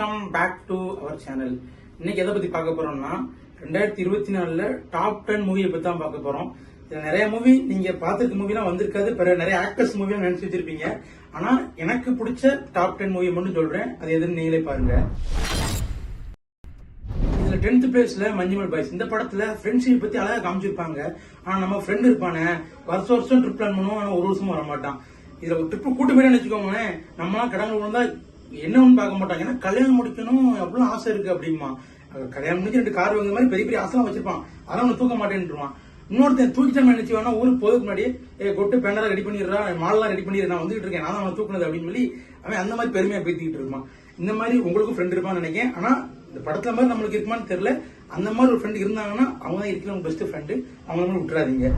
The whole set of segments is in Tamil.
Welcome back to our channel இன்னைக்கு எதை பத்தி பார்க்க போறோம்னா ரெண்டாயிரத்தி இருபத்தி நாலுல டாப் டென் மூவியை பத்தி தான் பார்க்க போறோம். இதுல நிறைய மூவி நீங்க பார்த்திருக்க மூவிலாம் வந்திருக்காது பிற நிறைய ஆக்டர்ஸ் மூவிலாம் நினைச்சு வச்சிருப்பீங்க. ஆனா எனக்கு பிடிச்ச டாப் டென் மூவி மட்டும் சொல்றேன். அது எதுன்னு நீங்களே பாருங்க. இதுல டென்த் பிளேஸ்ல மஞ்சுமல் பாய்ஸ். இந்த படத்துல ஃப்ரெண்ட்ஷிப் பத்தி அழகா காமிச்சிருப்பாங்க. ஆனா நம்ம ஃப்ரெண்ட் இருப்பானே வருஷம் வருஷம் ட்ரிப் பிளான் பண்ணுவோம் ஆனா ஒரு வருஷமும் வர மாட்டான் இதுல ஒரு ட்ரிப் கூட்டு போயிட்டு வச்சுக்கோங்களேன் நம்மளாம் கடவுள் விழுந்தா என்னன்னு பார்க்க மாட்டாங்க? ஏன்னா கல்யாணம் முடிக்கணும் எவ்வளோ ஆசை இருக்கு அப்படிமா கல்யாணம் முடிச்சு ரெண்டு கார் வாங்குற மாதிரி பெரிய பெரிய ஆசைலாம் வச்சிருப்பான். அதான் அவனை தூக்க மாட்டேன்ட்டுருவான். இன்னொருத்தன் தூக்கிட்டோம் நினைச்சு வேணா ஊருக்கு போதுக்கு முன்னாடி ஏ கொட்டு பெண்டரா ரெடி பண்ணிடுறா மாலெல்லாம் ரெடி பண்ணிடுறேன் நான் வந்துட்டு இருக்கேன். நான் தான் அவன் தூக்குனது அப்படின்னு சொல்லி அவன் அந்த மாதிரி பெருமையா பேத்திக்கிட்டு இருப்பான். இந்த மாதிரி உங்களுக்கும் ஃப்ரெண்ட் இருப்பான்னு நினைக்கிறேன். ஆனா இந்த படத்துல மாதிரி நம்மளுக்கு இருக்குமான்னு தெரியல. அந்த மாதிரி ஒரு ஃப்ரெண்ட் இருந்தாங்கன்னா அவங்க தான் இருக்கிறவங்க பெஸ்ட் ஃப்ரெண்டு அவங்க விட்டுறாதீங்க.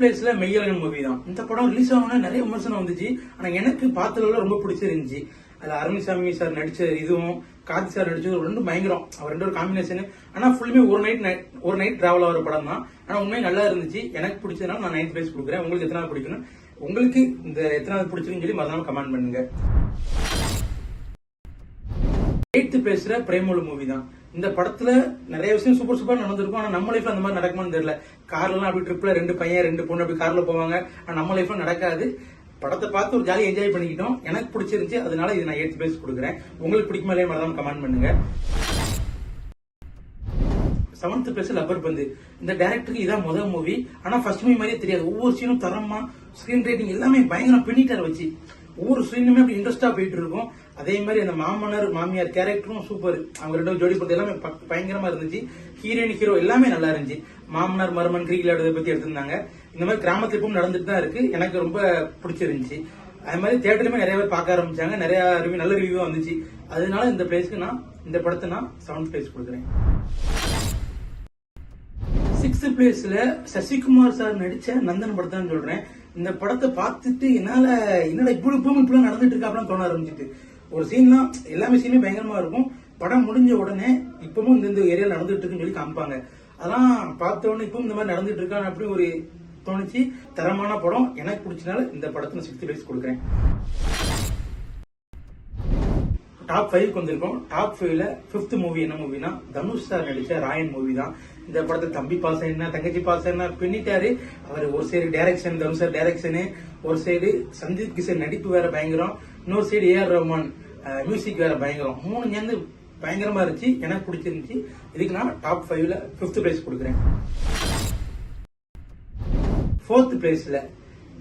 பிளேஸ்ல மெய்யழகன் மூவி தான். இந்த படம் ரிலீஸ் ஆகணும்னா நிறைய விமர்சனம் வந்துச்சு. ஆனா எனக்கு பார்த்ததுல ரொம்ப பிடிச்சிருந்துச்சு. அதுல அருண்சாமி சார் நடிச்ச இதுவும் கார்த்தி சார் நடிச்சது ரெண்டும் பயங்கரம். அவர் ரெண்டு ஒரு காம்பினேஷன் ஆனா ஃபுல்லுமே ஒரு நைட் ஒரு நைட் டிராவல் ஆகிற படம் தான். ஆனா உண்மையை நல்லா இருந்துச்சு. எனக்கு பிடிச்சதுனால நான் நைன்த் பிளேஸ் கொடுக்குறேன். உங்களுக்கு எத்தனாவது பிடிக்கணும்? உங்களுக்கு இந்த எத்தனாவது பிடிச்சிருக்குன்னு சொல்லி மறந்தாலும் கமெண்ட் பண்ணுங்க. எயித்து பிளேஸ்ல பிரேமோல மூவி தான். இந்த படத்துல நிறைய விஷயம் சூப்பர் சூப்பர் நடந்திருக்கும். ஆனா நம்ம லைஃப்ல அந்த மாதிரி நடக்குமான்னு தெரியல. கார்லாம் அப்படி ட்ரிப்ல ரெண்டு பையன் ரெண்டு பொண்ணு அப்படி கார்ல போவாங்க. ஆனா நம்ம லைஃப்ல நடக்காது. படத்தை பார்த்து ஒரு ஜாலியாக என்ஜாய் பண்ணிக்கிட்டோம். எனக்கு பிடிச்சிருந்துச்சு. அதனால இது நான் எயிட் பிளேஸ் கொடுக்குறேன். உங்களுக்கு பிடிக்குமா இல்லையா மறக்காம கமெண்ட் பண்ணுங்க. செவன்த் பிளேஸ் லப்பர் பந்து. இந்த டேரக்டருக்கு இதான் முதல் மூவி ஆனா ஃபர்ஸ்ட் மூவி மாதிரியே தெரியாது. ஒவ்வொரு சீனும் தரமா ஸ்கிரீன் ரைட்டிங் எல்லாமே பயங்கரம் பின்னிட்டார் வச்சு. ஒவ்வொரு சீனுமே அப்படி இன்ட்ரெஸ்டா போயிட்டு இருக்கும் அதே மாதிரி அந்த மாமனார் மாமியார் கேரக்டரும் சூப்பர் அவங்க ரெண்டும் ஜோடி படத்து எல்லாமே பயங்கரமா இருந்துச்சு. ஹீரோயின் ஹீரோ எல்லாமே நல்லா இருந்துச்சு. மாமனார் மருமன் கிரிக்கெட் விளையாடுறதை பத்தி எடுத்திருந்தாங்க. இந்த மாதிரி கிராமத்துல இப்பவும் நடந்துட்டு தான் இருக்கு. எனக்கு ரொம்ப பிடிச்சிருந்துச்சு. அது மாதிரி தேட்டருமே நிறைய பேர் பார்க்க ஆரம்பிச்சாங்க. நிறைய ரிவ்யூ நல்ல ரிவ்யூ வந்துச்சு. அதனால இந்த பிளேஸ்க்கு நான் இந்த படத்தை நான் செவன்த் பிளேஸ் கொடுக்குறேன். சிக்ஸ்த் பிளேஸ்ல சசிகுமார் சார் நடிச்ச நந்தன் படத்தான் சொல்றேன். இந்த படத்தை பார்த்துட்டு என்னால என்னடா இப்படி இப்பவும் இப்படி நடந்துட்டு இருக்கா அப்படின்னு தோண ஆரம்பிச்சிட்டு. ஒரு சீன் தான் எல்லாமே சீனுமே பயங்கரமா இருக்கும். படம் முடிஞ்ச உடனே இப்பவும் இந்த இந்த ஏரியா நடந்துட்டு இருக்குன்னு சொல்லி காமிப்பாங்க. அதெல்லாம் பார்த்த உடனே இப்பவும் இந்த மாதிரி நடந்துட்டு இருக்கான்னு அப்படி ஒரு தோணுச்சு. தரமான படம். எனக்கு பிடிச்சனால இந்த படத்தை நான் சிக்ஸ்த் பிளேஸ் கொடுக்குறேன். டாப் ஃபைவ் வந்திருக்கோம். டாப் ஃபைவ்ல ஃபிஃப்த் மூவி என்ன மூவினா தனுஷ் சார் நடிச்ச ராயன் மூவி தான். இந்த படத்தில் தம்பி பாச என்ன தங்கச்சி பாச என்ன பின்னிட்டாரு. அவர் ஒரு side direction Dhanush sir direction ஒரு சைடு சந்தீப் கிஷன் நடிப்பு வேற பயங்கரம். இன்னொரு சைடு ஏஆர் ரஹ்மான் மியூசிக் வேற பயங்கரம். மூணு சேர்ந்து பயங்கரமா இருந்துச்சு. எனக்கு பிடிச்சிருந்துச்சு. இதுக்கு நான் டாப் ஃபைவ்ல ஃபிஃப்த் பிளேஸ் கொடுக்குறேன். ஃபோர்த் பிளேஸ்ல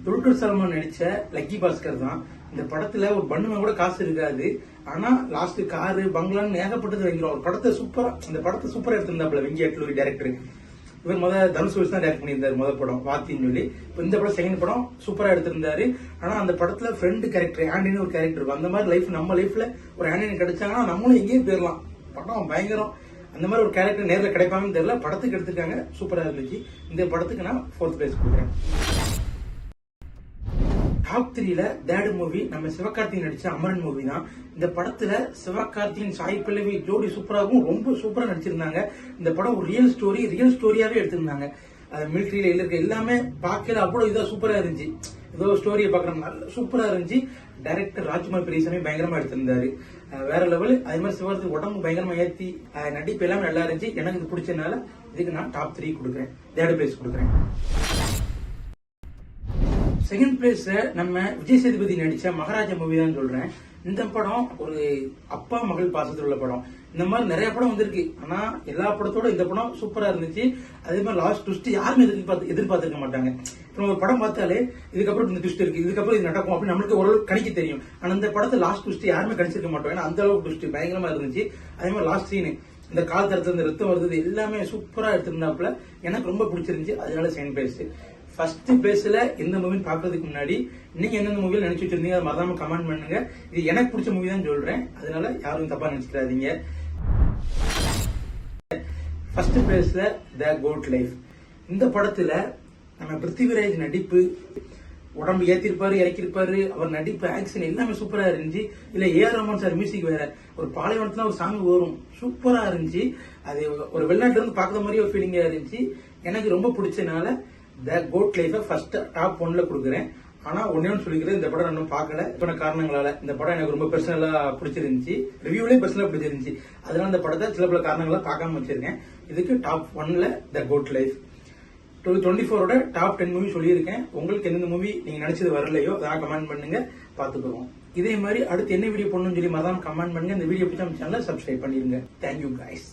துல்கர் சல்மான் நடிச்ச லக்கி பாஸ்கர் தான். இந்த படத்துல ஒரு பண்ணுமே கூட காசு இருக்காது. ஆனா லாஸ்ட் காரு பங்களான்னு ஏகப்பட்டது வைக்கிறோம் ஒரு படத்தை சூப்பரா அந்த படத்தை சூப்பரா எடுத்திருந்தாப்ல வெங்கி அட்லூரி டேரக்டர் இவர் முத தனுஷ் வச்சு தான் டேரக்ட் பண்ணியிருந்தாரு முதல் படம் வாத்தின்னு சொல்லி. இப்போ இந்த படம் செகண்ட் படம் சூப்பரா எடுத்திருந்தாரு. ஆனா அந்த படத்துல ஃப்ரெண்டு கேரக்டர் ஆண்டினு ஒரு கேரக்டர் இருக்கும். அந்த மாதிரி லைஃப் நம்ம லைஃப்ல ஒரு ஆண்டியன் கிடைச்சாங்கன்னா நம்மளும் எங்கேயும் போயிடலாம் படம் பயங்கரம். அந்த மாதிரி ஒரு கேரக்டர் நேரில் கிடைப்பாங்கன்னு தெரியல. படத்துக்கு எடுத்துருக்காங்க. சூப்பராக இருந்துச்சு. இந்த படத்துக்கு நான் ஃபோர்த் பிளேஸ் கொடுக்குறேன். டாப் த்ரீல தேர்டு மூவி நம்ம சிவகார்த்திகேயன் நடிச்ச அமரன் மூவி தான். இந்த படத்துல சிவகார்த்திகேயன் சாய் பல்லவி ஜோடி சூப்பராகவும் ரொம்ப சூப்பரா நடிச்சிருந்தாங்க. இந்த படம் ஒரு ரியல் ஸ்டோரி ரியல் ஸ்டோரியாவே எடுத்திருந்தாங்க. மிலிட்ரியில இருக்க எல்லாமே பார்க்கல அவ்வளவு இதா சூப்பரா இருந்துச்சு. ஏதோ ஸ்டோரியை பார்க்கணும் நல்ல சூப்பரா இருந்துச்சு. டைரக்டர் ராஜ்குமார் பெரியசாமி பயங்கரமா எடுத்திருந்தாரு. வேற லெவல் அதே மாதிரி சிவகார்த்திக் உடம்பு பயங்கரமா ஏத்தி நடிப்பு எல்லாமே நல்லா இருந்துச்சு. எனக்கு இது பிடிச்சதுனால இதுக்கு நான் டாப் த்ரீ கொடுக்குறேன். தேர்ட் பிளேஸ் கொடுக்குறேன். செகண்ட் பிளேஸ் நம்ம விஜய் சேதுபதி நடிச்ச மகாராஜா மூவி தான் சொல்றேன். இந்த படம் ஒரு அப்பா மகள் பாசத்தில் உள்ள படம். இந்த மாதிரி நிறைய படம் வந்திருக்கு. ஆனா எல்லா படத்தோட இந்த படம் சூப்பரா இருந்துச்சு. அதே மாதிரி லாஸ்ட் ட்விஸ்ட் யாருமே எதிர்பார்த்து எதிர்பார்த்துருக்க மாட்டாங்க. இப்போ ஒரு படம் பார்த்தாலே இதுக்கப்புறம் இந்த ட்விஸ்ட் இருக்கு இதுக்கப்புறம் இது நடக்கும் அப்படின்னு நம்மளுக்கு ஓரளவு கணிக்க தெரியும். ஆனா இந்த படத்தை லாஸ்ட் ட்விஸ்ட் யாருமே கணிச்சிருக்க மாட்டோம். ஏன்னா அந்த அளவுக்கு ட்விஸ்ட் பயங்கரமா இருந்துச்சு. அதே மாதிரி லாஸ்ட் சீன் இந்த கால் தரத்துல இந்த ரத்தம் வருது எல்லாமே சூப்பரா எடுத்திருந்தாப்புல. எனக்கு ரொம்ப பிடிச்சிருந்துச்சு. அதனால செகண்ட் பிளேஸ் ஃபர்ஸ்ட் பிளேஸ்ல எந்த மூவின்னு பாக்குறதுக்கு முன்னாடி நீங்க எந்தெந்த மூவியில் நினைச்சு வச்சிருந்தீங்க அதை மறக்காம கமெண்ட் பண்ணுங்க. இது எனக்கு பிடிச்ச மூவி தான் சொல்றேன். அதனால யாரும் தப்பா நினைச்சுக்காதீங்க. ஃபர்ஸ்ட் பிளேஸ்ல த கோட் லைஃப் இந்த படத்துல நம்ம பிருத்திவிராஜ் நடிப்பு உடம்பு ஏத்திருப்பாரு இறக்கிருப்பாரு. அவர் நடிப்பு ஆக்ஷன் எல்லாமே சூப்பரா இருந்துச்சு. இல்ல ஏஆர் ரமன் சார் மியூசிக் வேற. ஒரு பாலைவனத்துல ஒரு சாங் வரும். சூப்பரா இருந்துச்சு. அது ஒரு வெளிநாட்டுல இருந்து பாக்குற மாதிரி ஒரு ஃபீலிங்கா இருந்துச்சு. எனக்கு ரொம்ப பிடிச்சனால த கோட் லைஃபை ஃபர்ஸ்ட் டாப் ஒன்ல கொடுக்குறேன். ஆனா ஒன்னே ஒன்று சொல்லிக்கிறேன். இந்த படம் இன்னும் பார்க்கல. இப்போ காரணங்களால இந்த படம் எனக்கு ரொம்ப பர்சனலா பிடிச்சிருந்துச்சு. ரிவ்யூலயே பர்சனலா பிடிச்சிருந்துச்சு. அதனால இந்த படத்தை சில பல காரணங்களா பார்க்காம வச்சிருக்கேன். இதுக்கு டாப் ஒன்ல the GOAT life two twenty ஃபோரோட டாப் டென் மூவி சொல்லியிருக்கேன். உங்களுக்கு எந்தெந்த மூவி நீங்க நினைச்சது வரலையோ அதான் கமெண்ட் பண்ணுங்க. பார்த்துக்குவோம். இதே மாதிரி அடுத்து என்ன வீடியோ பண்ணணும்னு சொல்லி மறக்காம கமெண்ட் பண்ணுங்க. இந்த வீடியோ பிடிச்ச நம்ம சேனலை சப்ஸ்கிரைப் பண்ணிருங்க தேங்க்யூ காய்ஸ்